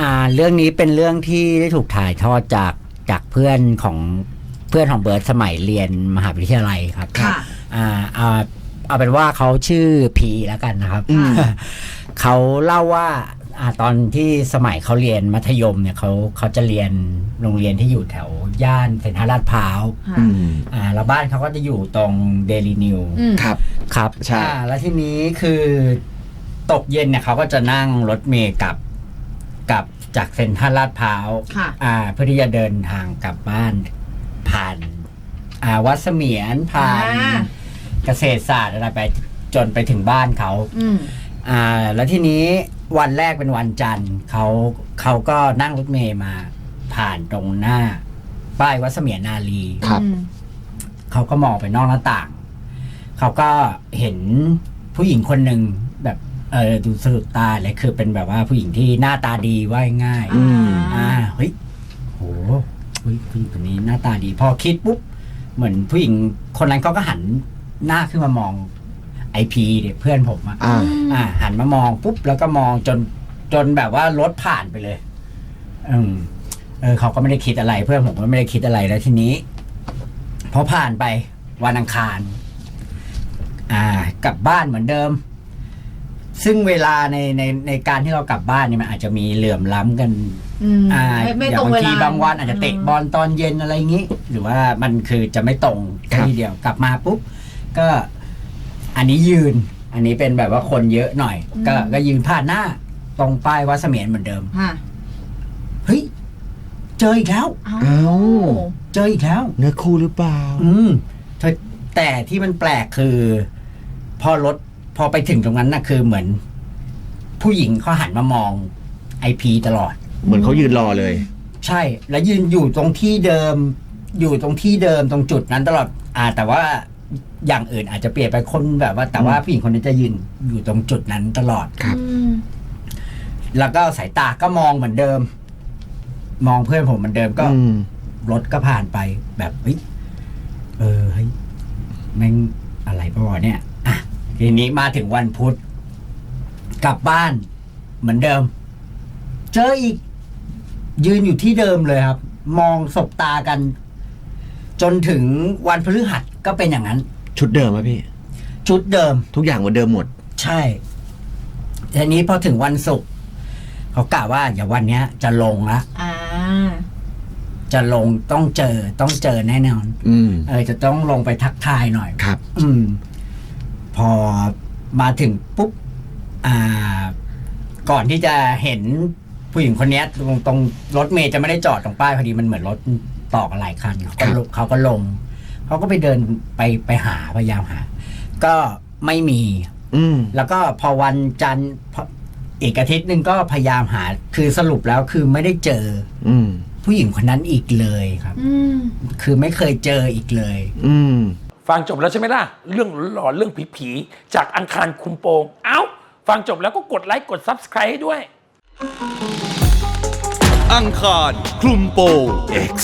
อ่าเรื่องนี้เป็นเรื่องที่ได้ถูกถ่ายทอดจากจากเพื่อนของเพื่อนของเบิร์ตสมัยเรียนมหาวิทยาลัยครับค่ะ อ่าเอาเอาเป็นว่าเขาชื่อพีแล้วกันนะครับอืม เขาเล่าว่าอ่าตอนที่สมัยเขาเรียนมัธยมเนี่ยเขาเขาจะเรียนโรงเรียนที่อยู่แถวย่านเซ็นทรัลลาดพร้าวค่ะอืมอ่าแล้วบ้านเขาก็จะอยู่ตรงเดลินิว อืม ครับ ครับใช่ อ่าแล้วทีนี้คือตกเย็นเนี่ยเขาก็จะนั่งรถเมล์กลับ กลับจากเซ็นทรัลลาดพร้าวค่ะ อ่าเพื่อที่จะเดินทางกลับบ้านผ่านอ่าวัดเสมียนผ่านอ่า เกษตรศาสตร์อะไรไปจนไปถึงบ้านเขา อืม อ่าแล้วทีนี้วันแรกเป็นวันจันทร์เขาเขาก็นั่งรถเมล์มาผ่านตรงหน้า ป้ายวัดเสมียนนาลีครับ อืมเขาก็มองไปนอกหน้าต่าง เขาก็เห็นผู้หญิงคนหนึ่งแบบ เออดูสะดุดตาเลยคือเป็นแบบว่าผู้หญิงที่หน้าตาดีว่าง่ายอืม อ่าเฮ้ยโหเฮ้ยผู้หญิงคนนี้หน้าตาดี พอคิดปุ๊บเหมือนผู้หญิงคนนั้นเขาก็หันหน้าขึ้นมามองไอพีเนี่ยเพื่อนผมอะ อ่า อ่าหันมามองปุ๊บแล้วก็มองจนจนแบบว่ารถผ่านไปเลย อืมเออเขาก็ไม่ได้คิดอะไรเพื่อนผมก็ไม่ได้คิดอะไรแล้วทีนี้พอผ่านไปวันอังคาร อ่ากลับบ้านเหมือนเดิม ซึ่งเวลาในในในการที่เรากลับบ้านเนี่ยมันอาจจะมีเหลื่อมล้ำกันอืมอ่าไม่ไม่อย่าตรงบางเวทีลาบางวันอาจจะเตะบอลตอนเย็นอะไรอย่างนี้ หรือว่ามันคือจะไม่ตรงครับทีเดียวกลับมาปุ๊บก็อันนี้ยืน อันนี้เป็นแบบว่าคนเยอะหน่อย ก็ก็ยืนผ่านหน้า ตรงป้ายวัดเสมียนเหมือนเดิมค่ะเฮ้ยเจออีกแล้วอ้าเอ้าวเจออีกแล้วเนื้อคู่หรือเปล่า อืมเธอแต่ที่มันแปลกคือ พอรถ พอไปถึงตรงนั้นนะคือเหมือน ผู้หญิงเขาหันมามองไอพีตลอด เหมือนเขายืนรอเลย ใช่ แล้วยืนอยู่ตรงที่เดิม อยู่ตรงที่เดิมตรงจุดนั้นตลอด อ่า แต่ว่าอย่างอื่นอาจจะเปลี่ยนไปคนแบบว่า แต่ว่าผู้หญิงคนนี้จะยืนอยู่ตรงจุดนั้นตลอด ครับ อืมแล้วก็สายตาก็มองเหมือนเดิม มองเพื่อนผมเหมือนเดิมก็ อืม รถก็ผ่านไปแบบเฮ้ยเออเฮ้ยแม่งอะไรปะวะเนี่ยอะ ทีนี้มาถึงวันพุธ กลับบ้านเหมือนเดิม เจออีก ยืนอยู่ที่เดิมเลยครับ มองสบตากัน จนถึงวันพฤหัสก็เป็นอย่างนั้น ชุดเดิมไหมพี่ ชุดเดิม ทุกอย่างเหมือนเดิมหมด ใช่ทีนี้พอถึงวันศุกร์เขากะว่าอย่าวันเนี้ย จะลงละอ่า จะลงต้องเจอต้องเจอแน่นอน อืม เออจะต้องลงไปทักทายหน่อย ครับ อืม พอมาถึงปุ๊บอ่า ก่อนที่จะเห็นผู้หญิงคนเนี้ยตรงตรงรถเมย์จะไม่ได้จอดตรงป้ายพอดีมันเหมือนรถต่อกันหลายคันเขาก็ครับลงเขาก็ลงเขาก็ไปเดินไปไปหาพยายามหา ก็ไม่มี อืม แล้วก็พอวันจันทร์พออีกอาทิตย์หนึ่งก็พยายามหา คือสรุปแล้วคือไม่ได้เจออืม ผู้หญิงคนนั้นอีกเลยครับ อืม คือไม่เคยเจออีกเลย อืม ฟังจบแล้วใช่ไหมล่ะ เรื่องหลอนเรื่องผีๆจากอังคารคุมโปง เอ้า ฟังจบแล้วก็กดไลค์กด Subscribe ให้ด้วย อังคารคลุมโปง X